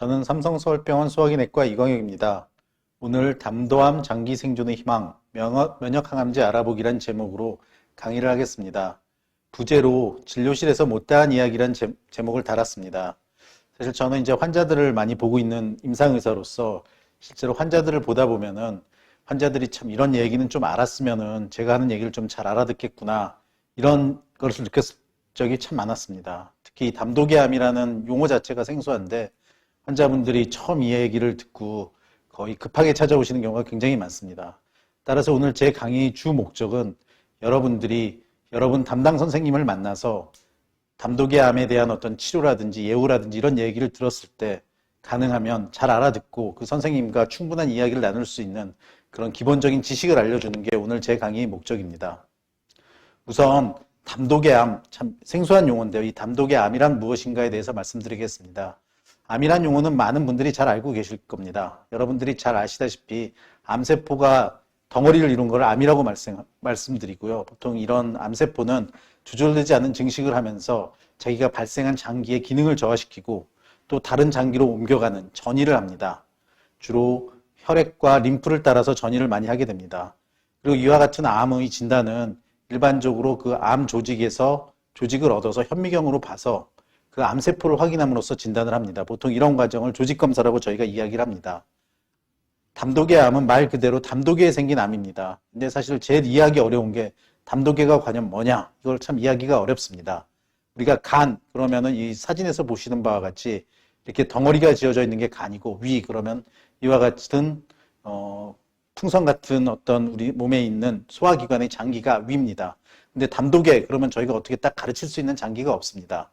저는 삼성서울병원 소화기내과 이광혁입니다. 오늘 담도암 장기 생존의 희망, 면역, 면역항암제 알아보기란 제목으로 강의를 하겠습니다. 부제로 진료실에서 못다한 이야기란 제, 제목을 달았습니다. 사실 저는 이제 환자들을 많이 보고 있는 임상의사로서 실제로 환자들을 보다 보면은 환자들이 참 이런 얘기는 좀 알았으면은 제가 하는 얘기를 좀 잘 알아듣겠구나 이런 것을 느꼈을 적이 참 많았습니다. 특히 이 담도계암이라는 용어 자체가 생소한데 환자분들이 처음 이 얘기를 듣고 거의 급하게 찾아오시는 경우가 굉장히 많습니다. 따라서 오늘 제 강의 주 목적은 여러분들이 여러분 담당 선생님을 만나서 담도계암에 대한 어떤 치료라든지 예후라든지 이런 얘기를 들었을 때 가능하면 잘 알아듣고 그 선생님과 충분한 이야기를 나눌 수 있는 그런 기본적인 지식을 알려주는 게 오늘 제 강의의 목적입니다. 우선 담도계암 참 생소한 용어인데요. 이 담도계암이란 무엇인가에 대해서 말씀드리겠습니다. 암이란 용어는 많은 분들이 잘 알고 계실 겁니다. 여러분들이 잘 아시다시피 암세포가 덩어리를 이룬 걸 암이라고 말씀, 말씀드리고요. 보통 이런 암세포는 조절되지 않은 증식을 하면서 자기가 발생한 장기의 기능을 저하시키고 또 다른 장기로 옮겨가는 전이를 합니다. 주로 혈액과 림프를 따라서 전이를 많이 하게 됩니다. 그리고 이와 같은 암의 진단은 일반적으로 그 암 조직에서 조직을 얻어서 현미경으로 봐서 그 암세포를 확인함으로써 진단을 합니다. 보통 이런 과정을 조직검사라고 저희가 이야기를 합니다. 담도계 암은 말 그대로 담도계에 생긴 암입니다. 근데 사실 제일 이해하기 어려운 게 담도계가 과연 뭐냐? 이걸 참 이해하기가 어렵습니다. 우리가 간, 그러면은 이 사진에서 보시는 바와 같이 이렇게 덩어리가 지어져 있는 게 간이고 위, 그러면 이와 같은, 어, 풍선 같은 어떤 우리 몸에 있는 소화기관의 장기가 위입니다. 근데 담도계, 그러면 저희가 어떻게 딱 가르칠 수 있는 장기가 없습니다.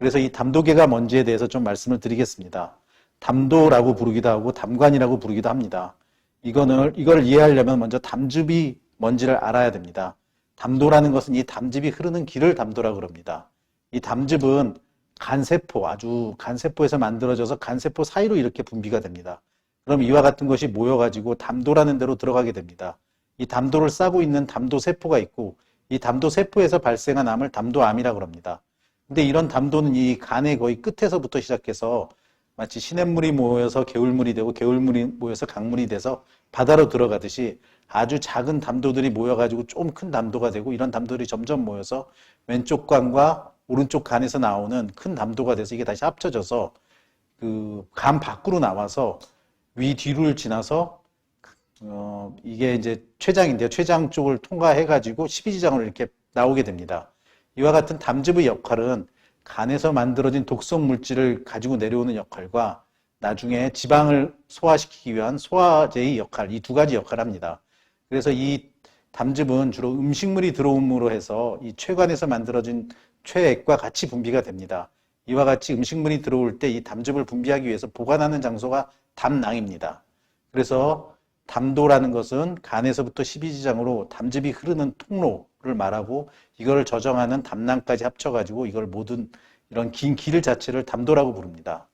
그래서 이 담도계가 뭔지에 대해서 좀 말씀을 드리겠습니다. 담도라고 부르기도 하고 담관이라고 부르기도 합니다. 이거는 이걸 이해하려면 먼저 담즙이 뭔지를 알아야 됩니다. 담도라는 것은 이 담즙이 흐르는 길을 담도라고 그럽니다. 이 담즙은 간세포, 아주 간세포에서 만들어져서 간세포 사이로 이렇게 분비가 됩니다. 그럼 이와 같은 것이 모여가지고 담도라는 데로 들어가게 됩니다. 이 담도를 싸고 있는 담도 세포가 있고 이 담도 세포에서 발생한 암을 담도암이라고 그럽니다. 근데 이런 담도는 이 간의 거의 끝에서부터 시작해서 마치 시냇물이 모여서 개울물이 되고 개울물이 모여서 강물이 돼서 바다로 들어가듯이 아주 작은 담도들이 모여가지고 좀 큰 담도가 되고 이런 담도들이 점점 모여서 왼쪽 간과 오른쪽 간에서 나오는 큰 담도가 돼서 이게 다시 합쳐져서 그 간 밖으로 나와서 위 뒤를 지나서 어 이게 이제 췌장인데요. 췌장 쪽을 통과해가지고 12지장으로 이렇게 나오게 됩니다. 이와 같은 담즙의 역할은 간에서 만들어진 독성 물질을 가지고 내려오는 역할과 나중에 지방을 소화시키기 위한 소화제의 역할, 이 두 가지 역할을 합니다. 그래서 이 담즙은 주로 음식물이 들어옴으로 해서 이 췌관에서 만들어진 췌액과 같이 분비가 됩니다. 이와 같이 음식물이 들어올 때 이 담즙을 분비하기 위해서 보관하는 장소가 담낭입니다. 그래서 담도라는 것은 간에서부터 12지장으로 담즙이 흐르는 통로를 말하고 이걸 저정하는 담낭까지 합쳐가지고 이걸 모든 이런 긴 길 자체를 담도라고 부릅니다.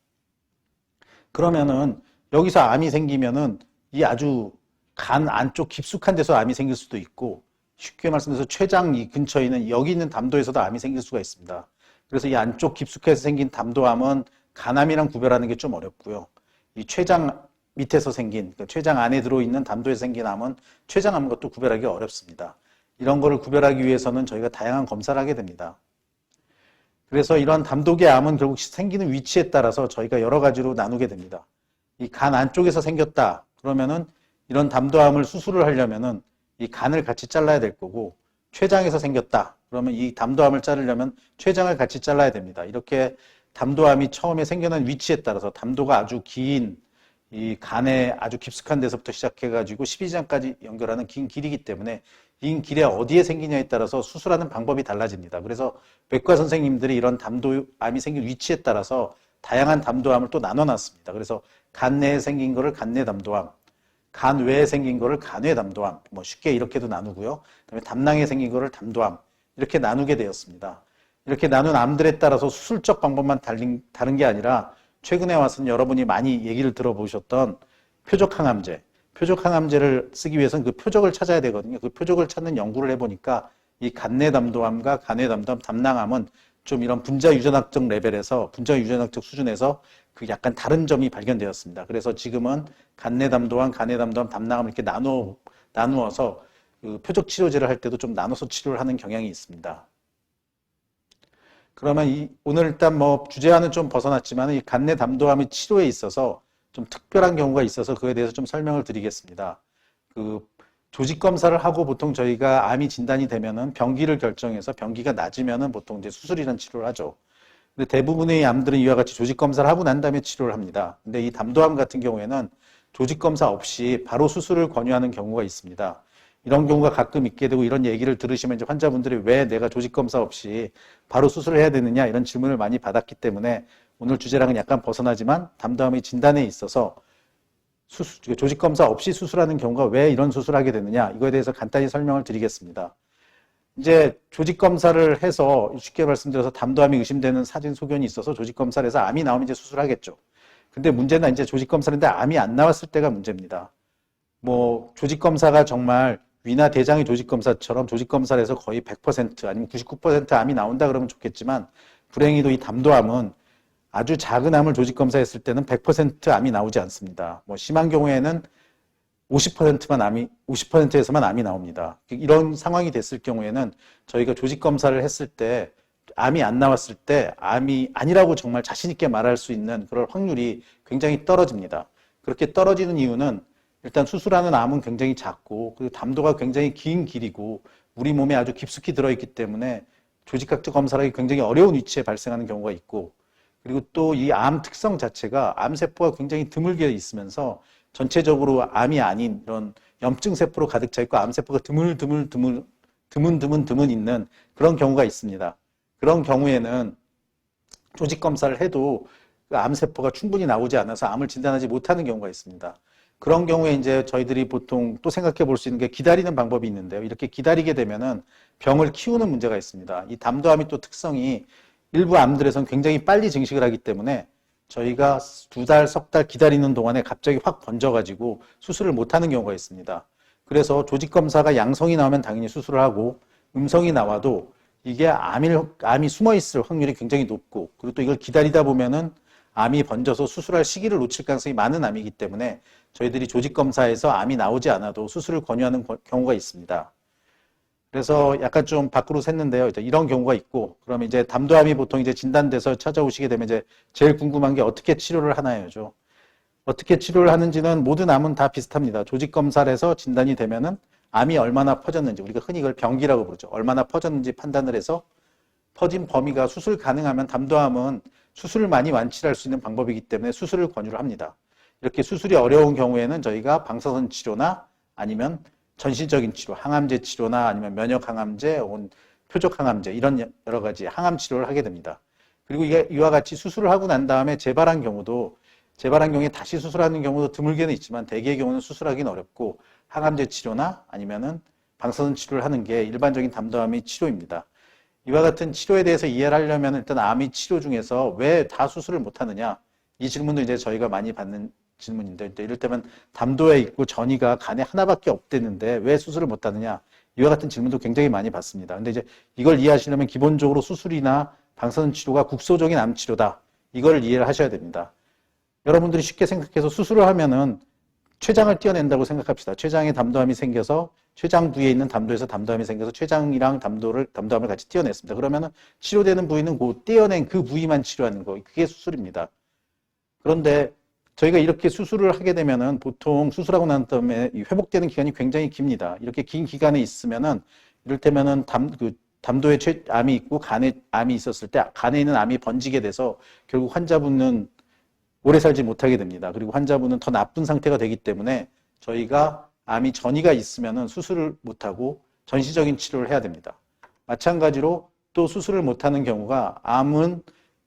그러면은 여기서 암이 생기면은 이 아주 간 안쪽 깊숙한 데서 암이 생길 수도 있고 쉽게 말씀드려서 췌장 이 근처에 있는 여기 있는 담도에서도 암이 생길 수가 있습니다. 그래서 이 안쪽 깊숙해서 생긴 담도암은 간암이랑 구별하는 게 좀 어렵고요. 이 췌장 밑에서 생긴 그러니까 췌장 안에 들어있는 담도에서 생긴 암은 췌장암 것도 구별하기 어렵습니다. 이런 거를 구별하기 위해서는 저희가 다양한 검사를 하게 됩니다. 그래서 이러한 담독의 암은 결국 생기는 위치에 따라서 저희가 여러 가지로 나누게 됩니다. 이 간 안쪽에서 생겼다. 그러면은 이런 담도암을 수술을 하려면은 이 간을 같이 잘라야 될 거고 췌장에서 생겼다. 그러면 이 담도암을 자르려면 췌장을 같이 잘라야 됩니다. 이렇게 담도암이 처음에 생겨난 위치에 따라서 담도가 아주 긴 이 간에 아주 깊숙한 데서부터 시작해가지고 12장까지 연결하는 긴 길이기 때문에 이 길에 어디에 생기냐에 따라서 수술하는 방법이 달라집니다. 그래서 외과 선생님들이 이런 담도암이 생긴 위치에 따라서 다양한 담도암을 또 나눠놨습니다. 그래서 간 내에 생긴 거를 간내 담도암, 간 외에 생긴 거를 간외 담도암, 뭐 쉽게 이렇게도 나누고요. 그다음에 담낭에 생긴 거를 담도암 이렇게 나누게 되었습니다. 이렇게 나눈 암들에 따라서 수술적 방법만 다른 게 아니라 최근에 와서는 여러분이 많이 얘기를 들어보셨던 표적항암제, 표적항암제를 쓰기 위해서는 그 표적을 찾아야 되거든요. 그 표적을 찾는 연구를 해보니까 이 간내 담도암과 간외 담도암, 담낭암은 좀 이런 분자 유전학적 레벨에서 분자 유전학적 수준에서 그 약간 다른 점이 발견되었습니다. 그래서 지금은 간내 담도암, 간해 담도암, 담낭암 이렇게 나누어 나누어서 그 표적 치료제를 할 때도 좀 나눠서 치료를 하는 경향이 있습니다. 그러면 이, 오늘 일단 뭐 주제와는 좀 벗어났지만 이 간내 담도암의 치료에 있어서 좀 특별한 경우가 있어서 그에 대해서 좀 설명을 드리겠습니다. 그 조직 검사를 하고 보통 저희가 암이 진단이 되면은 병기를 결정해서 병기가 낮으면은 보통 이제 수술이라는 치료를 하죠. 근데 대부분의 암들은 이와 같이 조직 검사를 하고 난 다음에 치료를 합니다. 근데 이 담도암 같은 경우에는 조직 검사 없이 바로 수술을 권유하는 경우가 있습니다. 이런 경우가 가끔 있게 되고 이런 얘기를 들으시면 이제 환자분들이 왜 내가 조직 검사 없이 바로 수술을 해야 되느냐 이런 질문을 많이 받았기 때문에 오늘 주제랑은 약간 벗어나지만 담도암의 진단에 있어서 수술, 조직 검사 없이 수술하는 경우가 왜 이런 수술을 하게 되느냐 이거에 대해서 간단히 설명을 드리겠습니다. 이제 조직 검사를 해서 쉽게 말씀드려서 담도암이 의심되는 사진 소견이 있어서 조직 검사를 해서 암이 나오면 이제 수술하겠죠. 근데 문제는 이제 조직 검사인데 암이 안 나왔을 때가 문제입니다. 뭐 조직 검사가 정말 위나 대장의 조직 검사처럼 조직 검사를 해서 거의 100% 아니면 99% 암이 나온다 그러면 좋겠지만 불행히도 이 담도암은 아주 작은 암을 조직 검사했을 때는 100% 암이 나오지 않습니다. 뭐 심한 경우에는 50%만 암이 50%에서만 암이 나옵니다. 이런 상황이 됐을 경우에는 저희가 조직 검사를 했을 때 암이 안 나왔을 때 암이 아니라고 정말 자신 있게 말할 수 있는 그럴 확률이 굉장히 떨어집니다. 그렇게 떨어지는 이유는 일단 수술하는 암은 굉장히 작고 그리고 담도가 굉장히 긴 길이고 우리 몸에 아주 깊숙이 들어있기 때문에 조직학적 검사를 하기 굉장히 어려운 위치에 발생하는 경우가 있고 그리고 또 이 암 특성 자체가 암세포가 굉장히 드물게 있으면서 전체적으로 암이 아닌 이런 염증 세포로 가득 차 있고 암세포가 드물드물 드물 드문 드문 드문 있는 그런 경우가 있습니다. 그런 경우에는 조직 검사를 해도 그 암세포가 충분히 나오지 않아서 암을 진단하지 못하는 경우가 있습니다. 그런 경우에 이제 저희들이 보통 또 생각해 볼 수 있는 게 기다리는 방법이 있는데요. 이렇게 기다리게 되면은 병을 키우는 문제가 있습니다. 이 담도암이 또 특성이 일부 암들에서는 굉장히 빨리 증식을 하기 때문에 저희가 두 달, 석 달 기다리는 동안에 갑자기 확 번져가지고 수술을 못하는 경우가 있습니다. 그래서 조직 검사가 양성이 나오면 당연히 수술을 하고 음성이 나와도 이게 암이, 암이 숨어 있을 확률이 굉장히 높고 그리고 또 이걸 기다리다 보면은 암이 번져서 수술할 시기를 놓칠 가능성이 많은 암이기 때문에 저희들이 조직 검사에서 암이 나오지 않아도 수술을 권유하는 경우가 있습니다. 그래서 약간 좀 밖으로 샜는데요. 이런 경우가 있고, 그러면 이제 담도암이 보통 이제 진단돼서 찾아오시게 되면 이제 제일 궁금한 게 어떻게 치료를 하나요죠. 어떻게 치료를 하는지는 모든 암은 다 비슷합니다. 조직 검사를 해서 진단이 되면은 암이 얼마나 퍼졌는지, 우리가 흔히 이걸 병기라고 부르죠. 얼마나 퍼졌는지 판단을 해서 퍼진 범위가 수술 가능하면 담도암은 수술을 많이 완치할 수 있는 방법이기 때문에 수술을 권유를 합니다. 이렇게 수술이 어려운 경우에는 저희가 방사선 치료나 아니면 전신적인 치료, 항암제 치료나 아니면 면역 항암제, 표적 항암제 이런 여러 가지 항암 치료를 하게 됩니다. 그리고 이와 같이 수술을 하고 난 다음에 재발한 경우도 재발한 경우에 다시 수술하는 경우도 드물게는 있지만 대개의 경우는 수술하기는 어렵고 항암제 치료나 아니면은 방사선 치료를 하는 게 일반적인 담도암의 치료입니다. 이와 같은 치료에 대해서 이해를 하려면 일단 암의 치료 중에서 왜 다 수술을 못 하느냐 이 질문도 이제 저희가 많이 받는 질문인데 이를테면 담도에 있고 전이가 간에 하나밖에 없대는데 왜 수술을 못 하느냐 이와 같은 질문도 굉장히 많이 받습니다. 근데 이제 이걸 이해하시려면 기본적으로 수술이나 방사선 치료가 국소적인 암 치료다. 이걸 이해를 하셔야 됩니다. 여러분들이 쉽게 생각해서 수술을 하면은 췌장을 띄어낸다고 생각합시다. 췌장에 담도암이 생겨서 췌장 부위에 있는 담도에서 담도암이 생겨서 췌장이랑 담도를 담도암을 같이 띄어냈습니다. 그러면은 치료되는 부위는 그 띄어낸 그 부위만 치료하는 거. 그게 수술입니다. 그런데 저희가 이렇게 수술을 하게 되면은 보통 수술하고 난 다음에 회복되는 기간이 굉장히 깁니다. 이렇게 긴 기간에 있으면은 이를테면은 담, 그 담도에 최, 암이 있고 간에 암이 있었을 때 간에 있는 암이 번지게 돼서 결국 환자분은 오래 살지 못하게 됩니다. 그리고 환자분은 더 나쁜 상태가 되기 때문에 저희가 암이 전이가 있으면은 수술을 못하고 전시적인 치료를 해야 됩니다. 마찬가지로 또 수술을 못하는 경우가 암은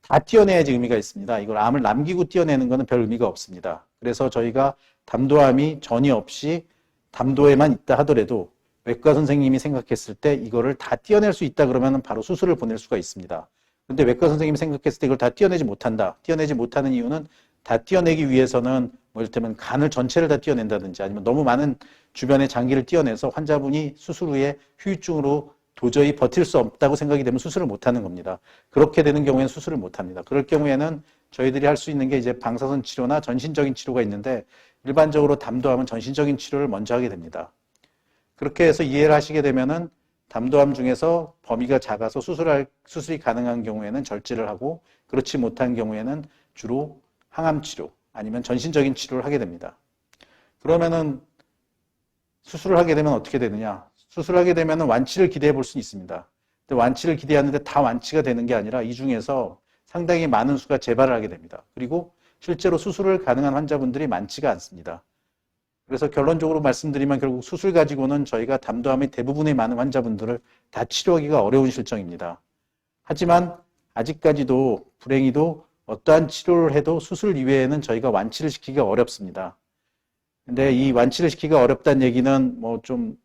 다 띄어내야지 의미가 있습니다. 이걸 암을 남기고 띄어내는 것은 별 의미가 없습니다. 그래서 저희가 담도암이 전이 없이 담도에만 있다 하더라도 외과 선생님이 생각했을 때 이거를 다 띄어낼 수 있다 그러면 바로 수술을 보낼 수가 있습니다. 근데 외과 선생님이 생각했을 때 이걸 다 띄어내지 못한다. 띄어내지 못하는 이유는 다 띄어내기 위해서는 뭐 이를테면 간을 전체를 다 띄어낸다든지 아니면 너무 많은 주변의 장기를 띄어내서 환자분이 수술 후에 후유증으로 도저히 버틸 수 없다고 생각이 되면 수술을 못 하는 겁니다. 그렇게 되는 경우에는 수술을 못 합니다. 그럴 경우에는 저희들이 할 수 있는 게 이제 방사선 치료나 전신적인 치료가 있는데 일반적으로 담도암은 전신적인 치료를 먼저 하게 됩니다. 그렇게 해서 이해를 하시게 되면은 담도암 중에서 범위가 작아서 수술할, 수술이 가능한 경우에는 절제를 하고 그렇지 못한 경우에는 주로 항암 치료 아니면 전신적인 치료를 하게 됩니다. 그러면은 수술을 하게 되면 어떻게 되느냐? 수술을 하게 되면 완치를 기대해 볼수 있습니다. 근데 완치를 기대하는데 다 완치가 되는 게 아니라 이 중에서 상당히 많은 수가 재발을 하게 됩니다. 그리고 실제로 수술을 가능한 환자분들이 많지가 않습니다. 그래서 결론적으로 말씀드리면 결국 수술 가지고는 저희가 담도암의 대부분의 많은 환자분들을 다 치료하기가 어려운 실정입니다. 하지만 아직까지도 불행히도 어떠한 치료를 해도 수술 이외에는 저희가 완치를 시키기가 어렵습니다. 근데 이 완치를 시키기가 어렵다는 얘기는 뭐 좀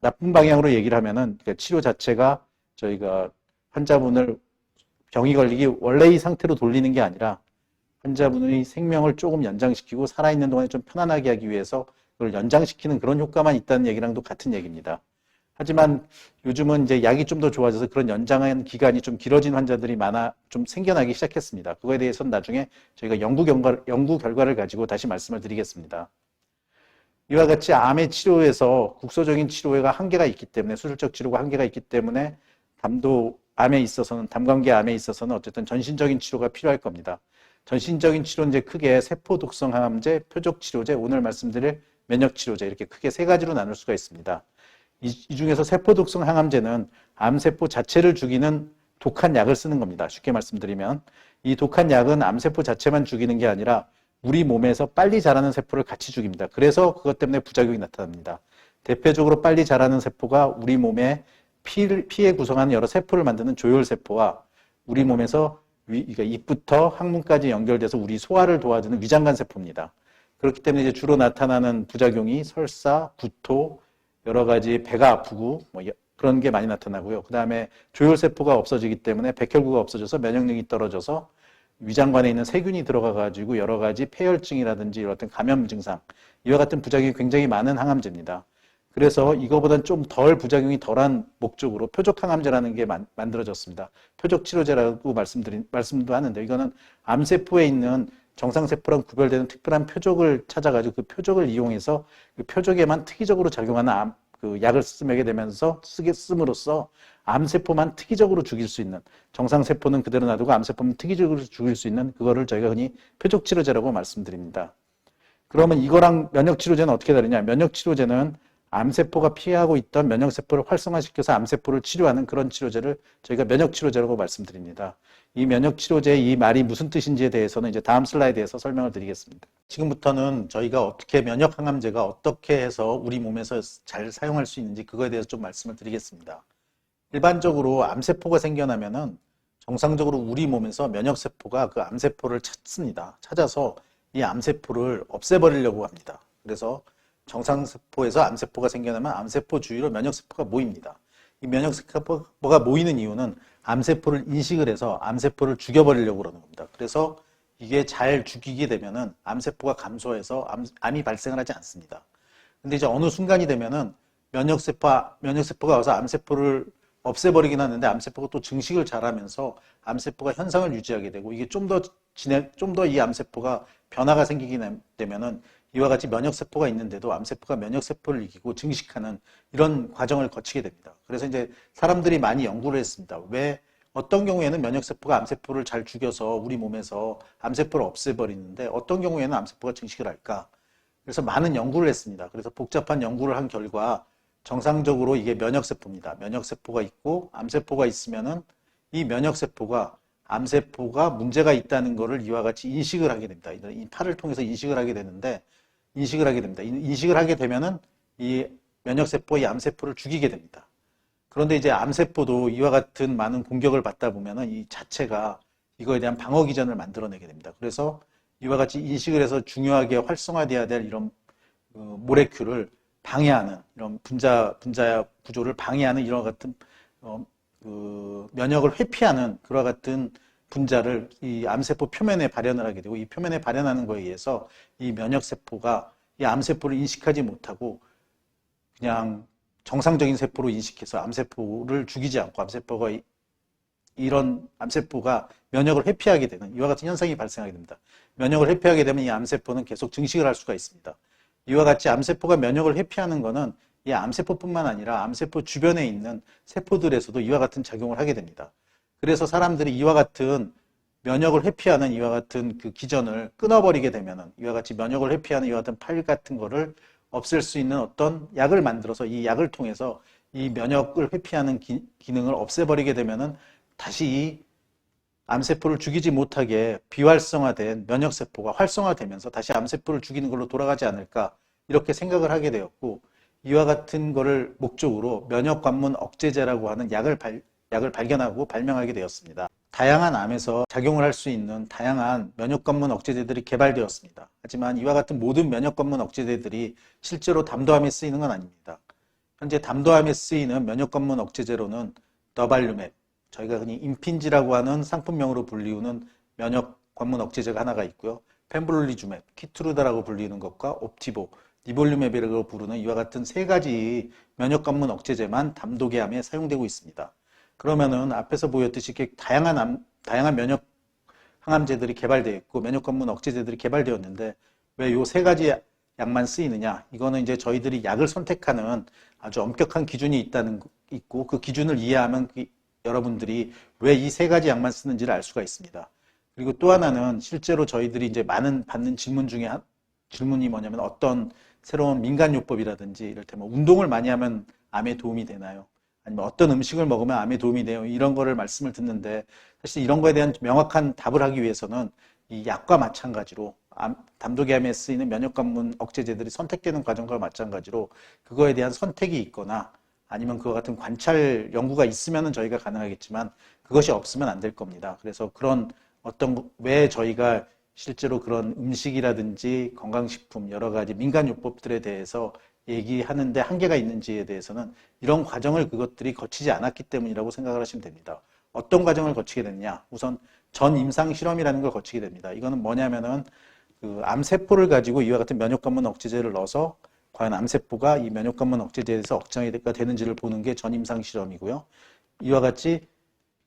나쁜 방향으로 얘기를 하면은 그러니까 치료 자체가 저희가 환자분을 병이 걸리기 원래의 상태로 돌리는 게 아니라 환자분의 생명을 조금 연장시키고 살아있는 동안에 좀 편안하게 하기 위해서 그걸 연장시키는 그런 효과만 있다는 얘기랑도 같은 얘기입니다. 하지만 요즘은 이제 약이 좀 더 좋아져서 그런 연장한 기간이 좀 길어진 환자들이 많아 좀 생겨나기 시작했습니다. 그거에 대해서는 나중에 저희가 연구 결과, 연구 결과를 가지고 다시 말씀을 드리겠습니다. 이와 같이 암의 치료에서 국소적인 치료가 한계가 있기 때문에 수술적 치료가 한계가 있기 때문에 담도 암에 있어서는 담관계 암에 있어서는 어쨌든 전신적인 치료가 필요할 겁니다. 전신적인 치료는 이제 크게 세포 독성 항암제, 표적 치료제, 오늘 말씀드릴 면역 치료제 이렇게 크게 세 가지로 나눌 수가 있습니다. 이, 이 중에서 세포 독성 항암제는 암세포 자체를 죽이는 독한 약을 쓰는 겁니다. 쉽게 말씀드리면 이 독한 약은 암세포 자체만 죽이는 게 아니라 우리 몸에서 빨리 자라는 세포를 같이 죽입니다. 그래서 그것 때문에 부작용이 나타납니다. 대표적으로 빨리 자라는 세포가 우리 몸에 피를, 피에 구성하는 여러 세포를 만드는 조혈세포와 우리 몸에서 위, 그러니까 입부터 항문까지 연결돼서 우리 소화를 도와주는 위장관 세포입니다. 그렇기 때문에 이제 주로 나타나는 부작용이 설사, 구토, 여러 가지 배가 아프고 뭐 여- 그런 게 많이 나타나고요. 그 다음에 조혈세포가 없어지기 때문에 백혈구가 없어져서 면역력이 떨어져서 위장관에 있는 세균이 들어가 가지고 여러 가지 폐혈증이라든지 이런 어떤 감염 증상 이와 같은 부작용이 굉장히 많은 항암제입니다. 그래서 이거보다는 좀덜 부작용이 덜한 목적으로 표적 항암제라는 게 만, 만들어졌습니다. 표적 치료제라고 말씀드린 말씀도 하는데 이거는 암세포에 있는 정상세포랑 구별되는 특별한 표적을 찾아가지고 그 표적을 이용해서 그 표적에만 특이적으로 작용하는 암, 그 약을 쓰게 되면서 쓰게 씀으로써 암세포만 특이적으로 죽일 수 있는 정상세포는 그대로 놔두고 암세포는 특이적으로 죽일 수 있는 그거를 저희가 흔히 표적치료제라고 말씀드립니다. 그러면 이거랑 면역치료제는 어떻게 다르냐? 면역치료제는 암세포가 피하고 있던 면역세포를 활성화시켜서 암세포를 치료하는 그런 치료제를 저희가 면역치료제라고 말씀드립니다. 이 면역치료제의 이 말이 무슨 뜻인지에 대해서는 이제 다음 슬라이드에서 설명을 드리겠습니다. 지금부터는 저희가 어떻게 면역항암제가 어떻게 해서 우리 몸에서 잘 사용할 수 있는지 그거에 대해서 좀 말씀을 드리겠습니다. 일반적으로 암세포가 생겨나면은 정상적으로 우리 몸에서 면역세포가 그 암세포를 찾습니다. 찾아서 이 암세포를 없애버리려고 합니다. 그래서 정상세포에서 암세포가 생겨나면 암세포 주위로 면역세포가 모입니다. 이 면역세포가 모이는 이유는 암세포를 인식을 해서 암세포를 죽여버리려고 그러는 겁니다. 그래서 이게 잘 죽이게 되면은 암세포가 감소해서 암, 암이 발생을 하지 않습니다. 근데 이제 어느 순간이 되면은 면역세포, 면역세포가 와서 암세포를 없애버리긴 하는데 암세포가 또 증식을 잘하면서 암세포가 현상을 유지하게 되고 이게 좀 더 진행, 좀 더 이 암세포가 변화가 생기게 되면은 이와 같이 면역세포가 있는데도 암세포가 면역세포를 이기고 증식하는 이런 과정을 거치게 됩니다. 그래서 이제 사람들이 많이 연구를 했습니다. 왜 어떤 경우에는 면역세포가 암세포를 잘 죽여서 우리 몸에서 암세포를 없애버리는데 어떤 경우에는 암세포가 증식을 할까? 그래서 많은 연구를 했습니다. 그래서 복잡한 연구를 한 결과 정상적으로 이게 면역세포입니다. 면역세포가 있고 암세포가 있으면은 이 면역세포가 암세포가 문제가 있다는 것을 이와 같이 인식을 하게 됩니다. 이 팔을 통해서 인식을 하게 되는데 인식을 하게 됩니다. 인식을 하게 되면은 이 면역세포, 이 암세포를 죽이게 됩니다. 그런데 이제 암세포도 이와 같은 많은 공격을 받다 보면은 이 자체가 이거에 대한 방어 기전을 만들어내게 됩니다. 그래서 이와 같이 인식을 해서 중요하게 활성화돼야 될 이런 그 모레큐를 방해하는 이런 분자 분자 구조를 방해하는 이와 같은 어, 그 면역을 회피하는 그와 같은 분자를 이 암세포 표면에 발현을 하게 되고 이 표면에 발현하는 거에 의해서 이 면역세포가 이 암세포를 인식하지 못하고 그냥 정상적인 세포로 인식해서 암세포를 죽이지 않고 암세포가 이- 이런 암세포가 면역을 회피하게 되는 이와 같은 현상이 발생하게 됩니다. 면역을 회피하게 되면 이 암세포는 계속 증식을 할 수가 있습니다. 이와 같이 암세포가 면역을 회피하는 것은 이 암세포뿐만 아니라 암세포 주변에 있는 세포들에서도 이와 같은 작용을 하게 됩니다. 그래서 사람들이 이와 같은 면역을 회피하는 이와 같은 그 기전을 끊어버리게 되면은 이와 같이 면역을 회피하는 이와 같은 파일 같은 거를 없앨 수 있는 어떤 약을 만들어서 이 약을 통해서 이 면역을 회피하는 기, 기능을 없애버리게 되면은 다시 이 암세포를 죽이지 못하게 비활성화된 면역세포가 활성화되면서 다시 암세포를 죽이는 걸로 돌아가지 않을까 이렇게 생각을 하게 되었고 이와 같은 거를 목적으로 면역 관문 억제제라고 하는 약을, 발, 약을 발견하고 발명하게 되었습니다. 다양한 암에서 작용을 할 수 있는 다양한 면역관문 억제제들이 개발되었습니다. 하지만 이와 같은 모든 면역관문 억제제들이 실제로 담도암에 쓰이는 건 아닙니다. 현재 담도암에 쓰이는 면역관문 억제제로는 더발루맵, 저희가 흔히 임핀지라고 하는 상품명으로 불리우는 면역 관문 억제제가 하나가 있고요. 펜블리주맵, 키트루다라고 불리는 것과 옵티보, 니볼루맵이라고 부르는 이와 같은 세 가지 면역 관문 억제제만 담도계암에 사용되고 있습니다. 그러면은 앞에서 보였듯이 이렇게 다양한 암, 다양한 면역 항암제들이 개발되어 있고 면역 관문 억제제들이 개발되었는데 왜 요 세 가지 약만 쓰이느냐? 이거는 이제 저희들이 약을 선택하는 아주 엄격한 기준이 있다는 거- 있고 그 기준을 이해하면 그 여러분들이 왜 이 세 가지 약만 쓰는지를 알 수가 있습니다. 그리고 또 하나는 실제로 저희들이 이제 많은 받는 질문 중에 한, 질문이 뭐냐면 어떤 새로운 민간요법이라든지 이를테면 운동을 많이 하면 암에 도움이 되나요? 아니면 어떤 음식을 먹으면 암에 도움이 돼요? 이런 거를 말씀을 듣는데 사실 이런 거에 대한 명확한 답을 하기 위해서는 이 약과 마찬가지로 암- 담도계암에 쓰이는 면역관문 억제제들이 선택되는 과정과 마찬가지로 그거에 대한 선택이 있거나 아니면 그와 같은 관찰 연구가 있으면 저희가 가능하겠지만 그것이 없으면 안 될 겁니다. 그래서 그런 어떤 거- 왜 저희가 실제로 그런 음식이라든지 건강식품 여러 가지 민간요법들에 대해서 얘기하는데 한계가 있는지에 대해서는 이런 과정을 그것들이 거치지 않았기 때문이라고 생각을 하시면 됩니다. 어떤 과정을 거치게 됐냐? 우선 전 임상 실험이라는 걸 거치게 됩니다. 이거는 뭐냐면은 그 암세포를 가지고 이와 같은 면역관문 억제제를 넣어서 과연 암세포가 이 면역관문 억제제에서 억제가 되는지를 보는 게 전 임상 실험이고요. 이와 같이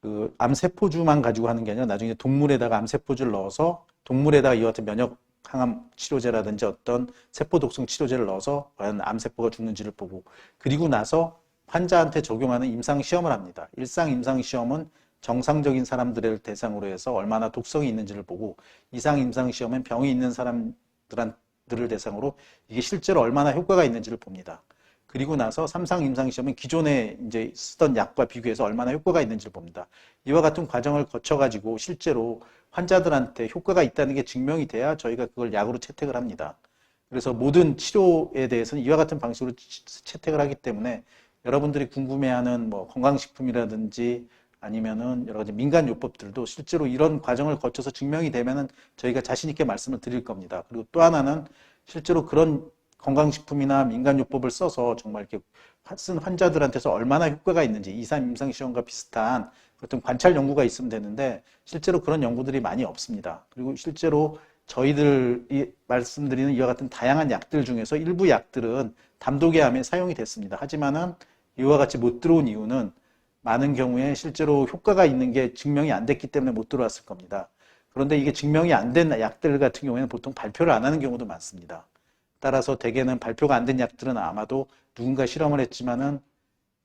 그 암세포주만 가지고 하는 게 아니라 나중에 동물에다가 암세포주를 넣어서 동물에다가 이와 같은 면역 항암 치료제라든지 어떤 세포 독성 치료제를 넣어서 과연 암세포가 죽는지를 보고 그리고 나서 환자한테 적용하는 임상 시험을 합니다. 일상 임상 시험은 정상적인 사람들을 대상으로 해서 얼마나 독성이 있는지를 보고 이상 임상 시험은 병이 있는 사람들을 대상으로 이게 실제로 얼마나 효과가 있는지를 봅니다. 그리고 나서 삼상 임상 시험은 기존에 이제 쓰던 약과 비교해서 얼마나 효과가 있는지를 봅니다. 이와 같은 과정을 거쳐 가지고 실제로 환자들한테 효과가 있다는 게 증명이 돼야 저희가 그걸 약으로 채택을 합니다. 그래서 모든 치료에 대해서는 이와 같은 방식으로 치- 채택을 하기 때문에 여러분들이 궁금해하는 뭐 건강식품이라든지 아니면은 여러 가지 민간 요법들도 실제로 이런 과정을 거쳐서 증명이 되면은 저희가 자신 있게 말씀을 드릴 겁니다. 그리고 또 하나는 실제로 그런 건강식품이나 민간요법을 써서 정말 이렇게 쓴 환자들한테서 얼마나 효과가 있는지 2, 3 임상시험과 비슷한 어떤 관찰 연구가 있으면 되는데 실제로 그런 연구들이 많이 없습니다. 그리고 실제로 저희들이 말씀드리는 이와 같은 다양한 약들 중에서 일부 약들은 담도계암에 사용이 됐습니다. 하지만은 이와 같이 못 들어온 이유는 많은 경우에 실제로 효과가 있는 게 증명이 안 됐기 때문에 못 들어왔을 겁니다. 그런데 이게 증명이 안 된 약들 같은 경우에는 보통 발표를 안 하는 경우도 많습니다. 따라서 대개는 발표가 안 된 약들은 아마도 누군가 실험을 했지만은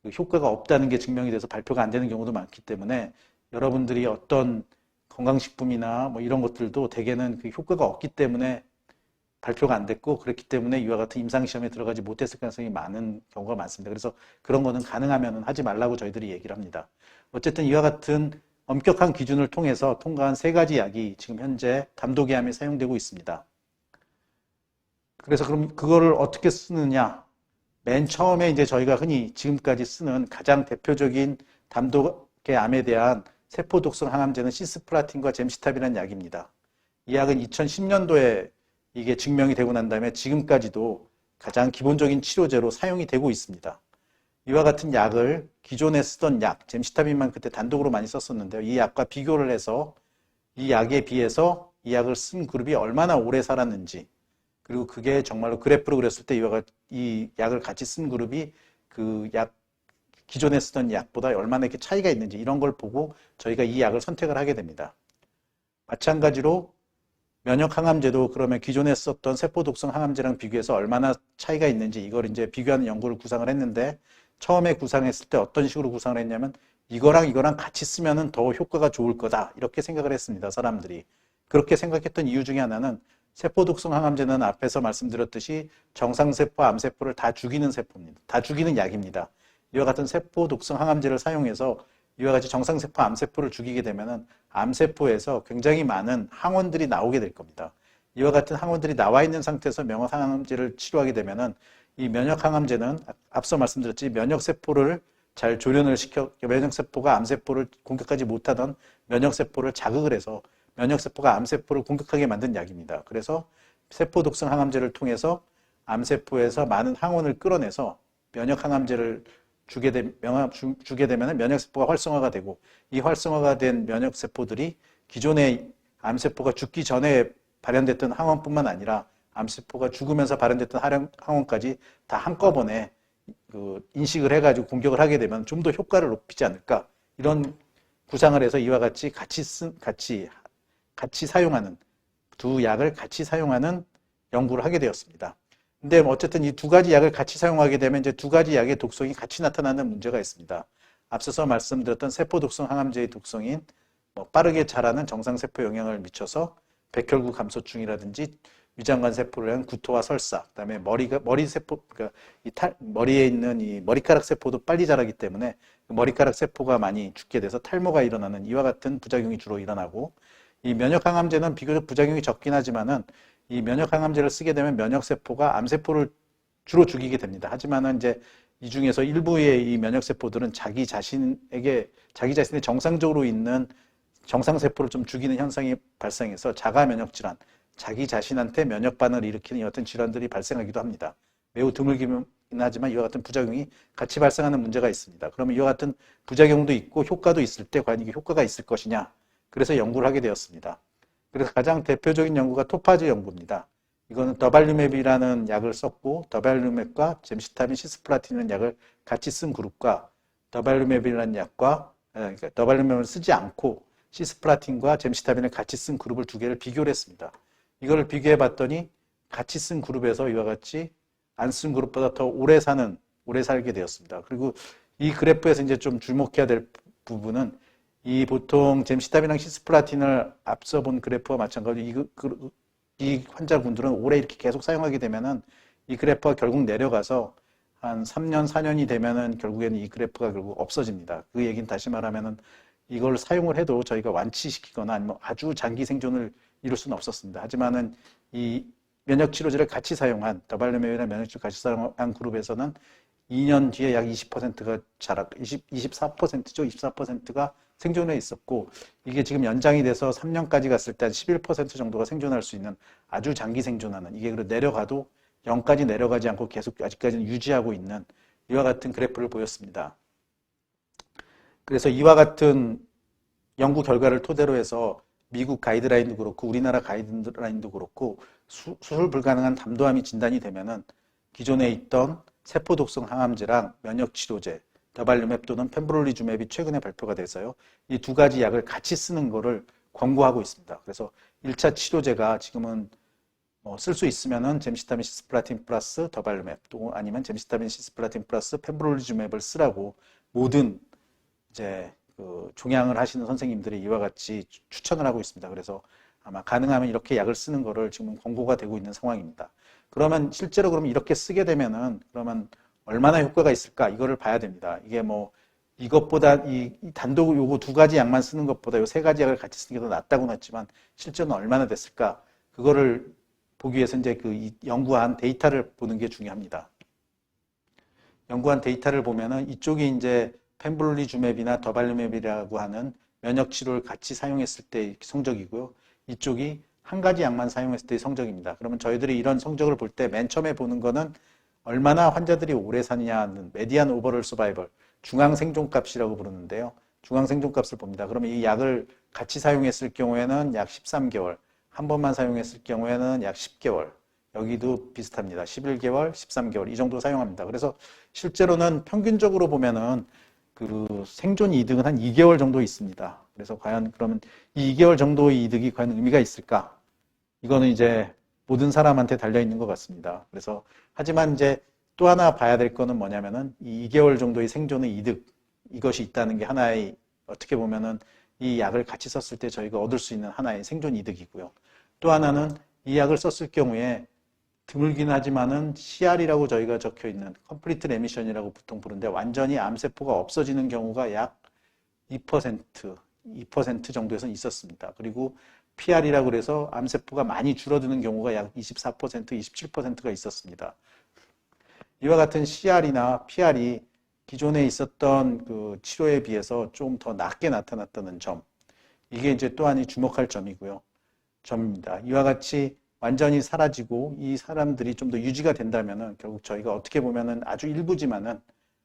그 효과가 없다는 게 증명이 돼서 발표가 안 되는 경우도 많기 때문에 여러분들이 어떤 건강식품이나 뭐 이런 것들도 대개는 그 효과가 없기 때문에 발표가 안 됐고 그렇기 때문에 이와 같은 임상시험에 들어가지 못했을 가능성이 많은 경우가 많습니다. 그래서 그런 거는 가능하면 하지 말라고 저희들이 얘기를 합니다. 어쨌든 이와 같은 엄격한 기준을 통해서 통과한 세 가지 약이 지금 현재 담도계암에 사용되고 있습니다. 그래서 그럼 그거를 어떻게 쓰느냐? 맨 처음에 이제 저희가 흔히 지금까지 쓰는 가장 대표적인 담도계암에 대한 세포 독성 항암제는 시스플라틴과 젬시탑이라는 약입니다. 이 약은 2010년도에 이게 증명이 되고 난 다음에 지금까지도 가장 기본적인 치료제로 사용이 되고 있습니다. 이와 같은 약을 기존에 쓰던 약, 젬시타빈만 그때 단독으로 많이 썼었는데요. 이 약과 비교를 해서 이 약에 비해서 이 약을 쓴 그룹이 얼마나 오래 살았는지, 그리고 그게 정말로 그래프로 그렸을 때 이와 이 약을 같이 쓴 그룹이 그 약, 기존에 쓰던 약보다 얼마나 이렇게 차이가 있는지 이런 걸 보고 저희가 이 약을 선택을 하게 됩니다. 마찬가지로 면역 항암제도 그러면 기존에 썼던 세포 독성 항암제랑 비교해서 얼마나 차이가 있는지 이걸 이제 비교하는 연구를 구상을 했는데 처음에 구상했을 때 어떤 식으로 구상을 했냐면 이거랑 이거랑 같이 쓰면은 더 효과가 좋을 거다 이렇게 생각을 했습니다 사람들이 그렇게 생각했던 이유 중에 하나는 세포 독성 항암제는 앞에서 말씀드렸듯이 정상세포 암세포를 다 죽이는 세포입니다 다 죽이는 약입니다 이와 같은 세포 독성 항암제를 사용해서 이와 같이 정상세포 암세포를 죽이게 되면은 암세포에서 굉장히 많은 항원들이 나오게 될 겁니다. 이와 같은 항원들이 나와 있는 상태에서 면역항암제를 치료하게 되면은 이 면역항암제는 앞서 말씀드렸지 면역세포를 잘 조련을 시켜 면역세포가 암세포를 공격하지 못하던 면역세포를 자극을 해서 면역세포가 암세포를 공격하게 만든 약입니다. 그래서 세포 독성 항암제를 통해서 암세포에서 많은 항원을 끌어내서 면역 항암제를 주게, 되, 되면 면역세포가 활성화가 되고 이 활성화가 된 면역세포들이 기존의 암세포가 죽기 전에 발현됐던 항원뿐만 아니라 암세포가 죽으면서 발현됐던 항원까지 다 한꺼번에 그 인식을 해가지고 공격을 하게 되면 좀 더 효과를 높이지 않을까 이런 구상을 해서 이와 같이 같이 쓴 같이 같이 사용하는 두 약을 같이 사용하는 연구를 하게 되었습니다. 근데 뭐 어쨌든 이 두 가지 약을 같이 사용하게 되면 이제 두 가지 약의 독성이 같이 나타나는 문제가 있습니다. 앞서서 말씀드렸던 세포 독성 항암제의 독성인 뭐 빠르게 자라는 정상 세포 영향을 미쳐서 백혈구 감소증이라든지 위장관 세포를 위한 구토와 설사, 그다음에 머리가 머리 세포 그러니까 이 탈, 머리에 있는 이 머리카락 세포도 빨리 자라기 때문에 그 머리카락 세포가 많이 죽게 돼서 탈모가 일어나는 이와 같은 부작용이 주로 일어나고 이 면역 항암제는 비교적 부작용이 적긴 하지만은 이 면역 항암제를 쓰게 되면 면역 세포가 암 세포를 주로 죽이게 됩니다. 하지만은 이제 이 중에서 일부의 이 면역 세포들은 자기 자신에게 자기 자신의 정상적으로 있는 정상 세포를 좀 죽이는 현상이 발생해서 자가 면역 질환, 자기 자신한테 면역 반응을 일으키는 어떤 질환들이 발생하기도 합니다. 매우 드물긴 하지만 이와 같은 부작용이 같이 발생하는 문제가 있습니다. 그러면 이와 같은 부작용도 있고 효과도 있을 때 과연 이게 효과가 있을 것이냐? 그래서 연구를 하게 되었습니다. 그래서 가장 대표적인 연구가 토파즈 연구입니다. 이거는 더발루맵이라는 약을 썼고 더발루맵과 젬시타민 시스플라틴이라는 약을 같이 쓴 그룹과 더발루맵이라는 약과 그러니까 더발루맵을 쓰지 않고 시스플라틴과 젬시타민을 같이 쓴 그룹을 두 개를 비교를 했습니다. 이걸 비교해 봤더니 같이 쓴 그룹에서 이와 같이 안 쓴 그룹보다 더 오래 사는 오래 살게 되었습니다. 그리고 이 그래프에서 이제 좀 주목해야 될 부분은 이 보통 잼시탑이랑 시스플라틴을 앞서 본 그래프와 마찬가지로 이, 그, 이 환자분들은 오래 이렇게 계속 사용하게 되면은 이 그래프가 결국 내려가서 한 3년, 4년이 되면은 결국에는 이 그래프가 결국 없어집니다. 그 얘기는 다시 말하면은 이걸 사용을 해도 저희가 완치시키거나 아니면 아주 장기 생존을 이룰 수는 없었습니다. 하지만은 이 면역 치료제를 같이 사용한 더발루메이랑 면역 치료 같이 사용한 그룹에서는 2년 뒤에 약 20%가 자라 20, 24%죠. 24%가 생존해 있었고 이게 지금 연장이 돼서 3년까지 갔을 때 한 11% 정도가 생존할 수 있는 아주 장기 생존하는 이게 그리고 내려가도 0까지 내려가지 않고 계속 아직까지는 유지하고 있는 이와 같은 그래프를 보였습니다. 그래서 이와 같은 연구 결과를 토대로 해서 미국 가이드라인도 그렇고 우리나라 가이드라인도 그렇고 수, 술 불가능한 담도암이 진단이 되면은 기존에 있던 세포 독성 항암제랑 면역 치료제 더발루맵 또는 펜브롤리주맵이 최근에 발표가 돼서요. 이 두 가지 약을 같이 쓰는 거를 권고하고 있습니다. 그래서 1차 치료제가 지금은 뭐 쓸 수 있으면은 잼시타민 시스플라틴 플러스 더발루맵 또 아니면 잼시타민 시스플라틴 플러스 펜브롤리주맵을 쓰라고 모든 이제 그 종양을 하시는 선생님들이 이와 같이 추천을 하고 있습니다. 그래서 아마 가능하면 이렇게 약을 쓰는 거를 지금 권고가 되고 있는 상황입니다. 그러면 실제로 그러면 이렇게 쓰게 되면은 그러면 얼마나 효과가 있을까 이거를 봐야 됩니다. 이게 뭐 이것보다 이, 단독 요거 두 가지 약만 쓰는 것보다 요 세 가지 약을 같이 쓰는 게 더 낫다고는 했지만 실제는 얼마나 됐을까 그거를 보기 위해서 이제 그 연구한 데이터를 보는 게 중요합니다. 연구한 데이터를 보면은 이쪽이 이제 펜블리주맵이나 더발루맵이라고 하는 면역 치료를 같이 사용했을 때 성적이고요. 이쪽이 한 가지 약만 사용했을 때의 성적입니다. 그러면 저희들이 이런 성적을 볼 때 맨 처음에 보는 거는 얼마나 환자들이 오래 사느냐는 메디안 오버럴 서바이벌 중앙 생존값이라고 부르는데요. 중앙 생존값을 봅니다. 그러면 이 약을 같이 사용했을 경우에는 약 13개월, 한 번만 사용했을 경우에는 약 10개월, 여기도 비슷합니다. 11개월, 13개월 이 정도 사용합니다. 그래서 실제로는 평균적으로 보면은 그 생존 이득은 한 2개월 정도 있습니다. 그래서 과연 그러면 이 2개월 정도의 이득이 과연 의미가 있을까? 이거는 이제 모든 사람한테 달려 있는 것 같습니다. 그래서 하지만 이제 또 하나 봐야 될 거는 뭐냐면은 이 2개월 정도의 생존의 이득 이것이 있다는 게 하나의 어떻게 보면은 이 약을 같이 썼을 때 저희가 얻을 수 있는 하나의 생존 이득이고요. 또 하나는 이 약을 썼을 경우에 드물긴 하지만은 CR이라고 저희가 적혀 있는 컴플리트 레미션이라고 보통 부르는데 완전히 암세포가 없어지는 경우가 약 2%, 2% 정도에서 있었습니다. 그리고 PR이라고 그래서 암세포가 많이 줄어드는 경우가 약 24%, 27%가 있었습니다. 이와 같은 CR이나 PR이 기존에 있었던 그 치료에 비해서 좀 더 낮게 나타났다는 점. 이게 이제 또 하나 주목할 점이고요. 점입니다. 이와 같이 완전히 사라지고 이 사람들이 좀 더 유지가 된다면은 결국 저희가 어떻게 보면은 아주 일부지만은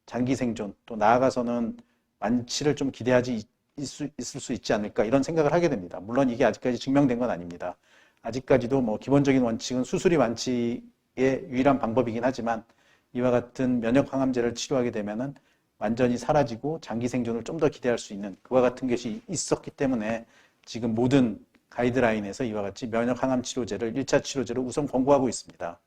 장기 생존 또 나아가서는 완치를 좀 기대하지 있- 있을 수 있지 않을까 이런 생각을 하게 됩니다. 물론 이게 아직까지 증명된 건 아닙니다. 아직까지도 뭐 기본적인 원칙은 수술이 완치의 유일한 방법이긴 하지만 이와 같은 면역 항암제를 치료하게 되면은 완전히 사라지고 장기 생존을 좀 더 기대할 수 있는 그와 같은 것이 있었기 때문에 지금 모든 가이드라인에서 이와 같이 면역 항암 치료제를 1차 치료제로 우선 권고하고 있습니다.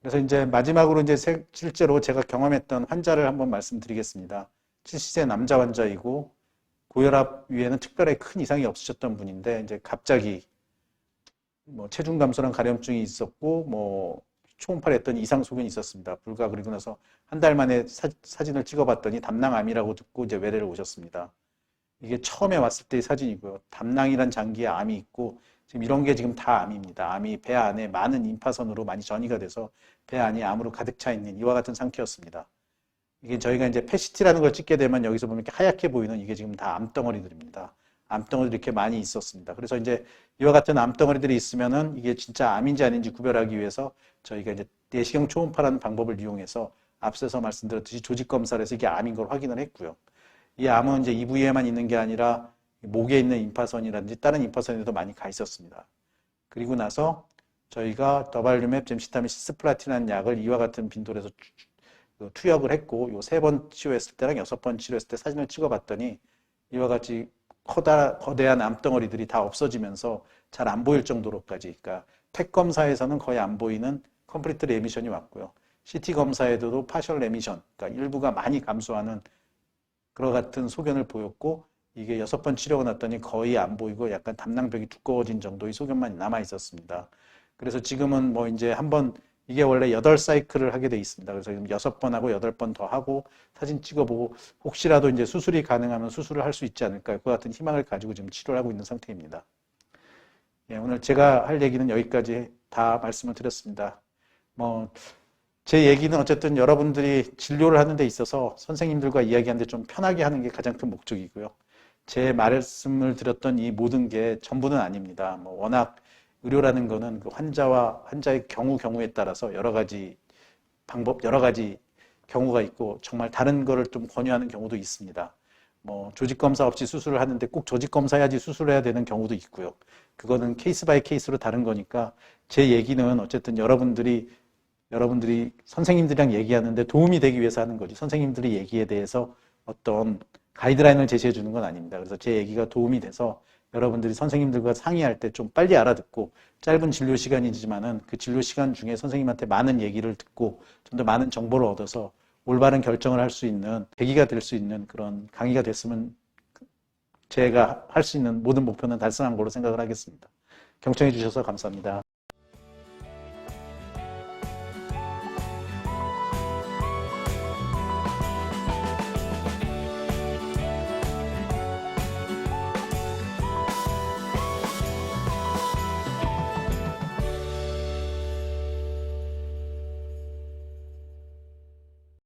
그래서 이제 마지막으로 이제 세- 실제로 제가 경험했던 환자를 한번 말씀드리겠습니다. 70세 남자 환자이고 고혈압 위에는 특별히 큰 이상이 없으셨던 분인데 이제 갑자기 뭐 체중 감소랑 가려움증이 있었고 뭐 초음파를 했더니 이상 소견이 있었습니다. 불과 그리고 나서 한 달 만에 사, 사진을 찍어봤더니 담낭암이라고 듣고 이제 외래를 오셨습니다. 이게 처음에 왔을 때의 사진이고요. 담낭이란 장기에 암이 있고 지금 이런 게 지금 다 암입니다. 암이 배 안에 많은 임파선으로 많이 전이가 돼서 배 안이 암으로 가득 차 있는 이와 같은 상태였습니다. 이게 저희가 이제 패시티라는 걸 찍게 되면 여기서 보면 이렇게 하얗게 보이는 이게 지금 다 암덩어리들입니다. 암덩어리들이 이렇게 많이 있었습니다. 그래서 이제 이와 같은 암덩어리들이 있으면은 이게 진짜 암인지 아닌지 구별하기 위해서 저희가 이제 내시경 초음파라는 방법을 이용해서 앞서서 말씀드렸듯이 조직 검사를 해서 이게 암인 걸 확인을 했고요. 이 암은 이제 이 부위에만 있는 게 아니라 목에 있는 임파선이라든지 다른 임파선에도 많이 가 있었습니다. 그리고 나서 저희가 더발륨앱 젬시타민 시스플라틴이라는 약을 이와 같은 빈도로 해서 투- 그 투약을 했고 요 세 번 치료했을 때랑 여섯 번 치료했을 때 사진을 찍어봤더니 이와 같이 커다, 거대한 암덩어리들이 다 없어지면서 잘 안 보일 정도로까지 그러니까 팩 검사에서는 거의 안 보이는 컴플리트 레미션이 왔고요. CT 검사에도 파셜 레미션, 그러니까 일부가 많이 감소하는 그와 같은 소견을 보였고 이게 여섯 번 치료가 났더니 거의 안 보이고 약간 담낭벽이 두꺼워진 정도의 소견만 남아 있었습니다. 그래서 지금은 뭐 이제 한번 이게 원래 여덟 사이클을 하게 돼 있습니다. 그래서 지금 여섯 번 하고 여덟 번더 하고 사진 찍어보고 혹시라도 이제 수술이 가능하면 수술을 할 수 있지 않을까 그 같은 희망을 가지고 지금 치료를 하고 있는 상태입니다. 예, 오늘 제가 할 얘기는 여기까지 다 말씀을 드렸습니다. 뭐 제 얘기는 어쨌든 여러분들이 진료를 하는 데 있어서 선생님들과 이야기하는데 좀 편하게 하는 게 가장 큰 목적이고요. 제 말씀을 드렸던 이 모든 게 전부는 아닙니다. 뭐 워낙 의료라는 거는 그 환자와 환자의 경우 경우에 따라서 여러 가지 방법, 여러 가지 경우가 있고 정말 다른 거를 좀 권유하는 경우도 있습니다. 뭐 조직 검사 없이 수술을 하는데 꼭 조직 검사해야지 수술을 해야 되는 경우도 있고요. 그거는 케이스 바이 케이스로 다른 거니까 제 얘기는 어쨌든 여러분들이 여러분들이 선생님들이랑 얘기하는데 도움이 되기 위해서 하는 거지. 선생님들의 얘기에 대해서 어떤 가이드라인을 제시해 주는 건 아닙니다. 그래서 제 얘기가 도움이 돼서 여러분들이 선생님들과 상의할 때 좀 빨리 알아듣고 짧은 진료 시간이지만은 그 진료 시간 중에 선생님한테 많은 얘기를 듣고 좀 더 많은 정보를 얻어서 올바른 결정을 할 수 있는 계기가 될 수 있는 그런 강의가 됐으면 제가 할 수 있는 모든 목표는 달성한 걸로 생각을 하겠습니다. 경청해 주셔서 감사합니다.